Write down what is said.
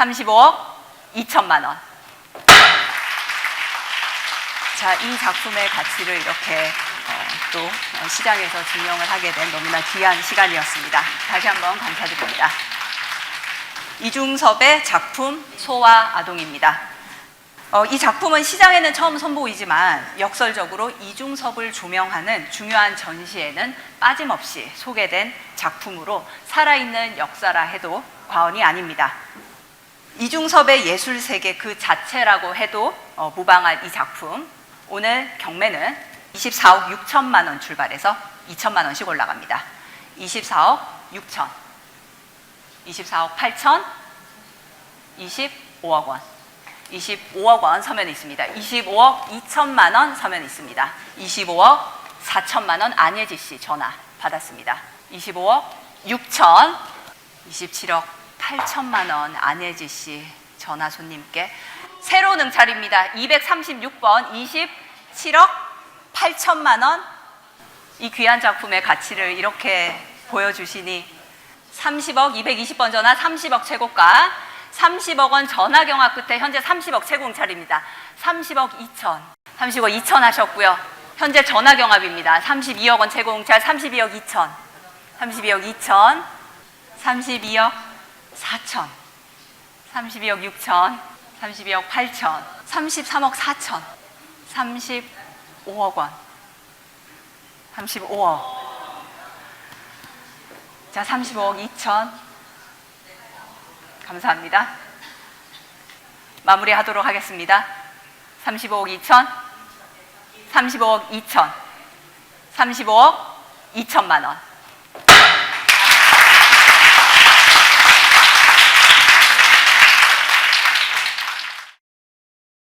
35억 2천만 원. 자, 이 작품의 가치를 이렇게 어, 또 어, 시장에서 증명을 하게 된 너무나 귀한 시간이었습니다. 다시 한번 감사드립니다. 이중섭의 작품 소와 아동입니다. 어, 이 작품은 시장에는 처음 선보이지만 역설적으로 이중섭을 조명하는 중요한 전시에는 빠짐없이 소개된 작품으로 살아있는 역사라 해도 과언이 아닙니다. 이중섭의 예술 세계 그 자체라고 해도 어, 무방한 이 작품. 오늘 경매는 24억 6천만 원 출발해서 2천만 원씩 올라갑니다. 24억 6천, 24억 8천, 25억 원. 25억 원 서면에 있습니다. 25억 2천만 원 서면에 있습니다. 25억 4천만 원 안예지 씨 전화 받았습니다. 25억 6천, 27억 8천만 원 안예지 씨 전화 손님께 새로 능찰입니다. 236번 27억 8천만 원. 이 귀한 작품의 가치를 이렇게 보여주시니 30억 220번 전화 30억 최고가 30억 원 전화 경합 끝에 현재 30억 최고차입니다. 30억 2천 30억 2천 하셨고요. 현재 전화 경합입니다. 32억 원 최고차를 32억 2천 32억 2천 32억 4천 32억 6천 32억 8천 33억 4천 35억 원 35억 자 35억 2천 감사합니다. 마무리하도록 하겠습니다. 35억 2천, 35억 2천, 35억 2천만 원.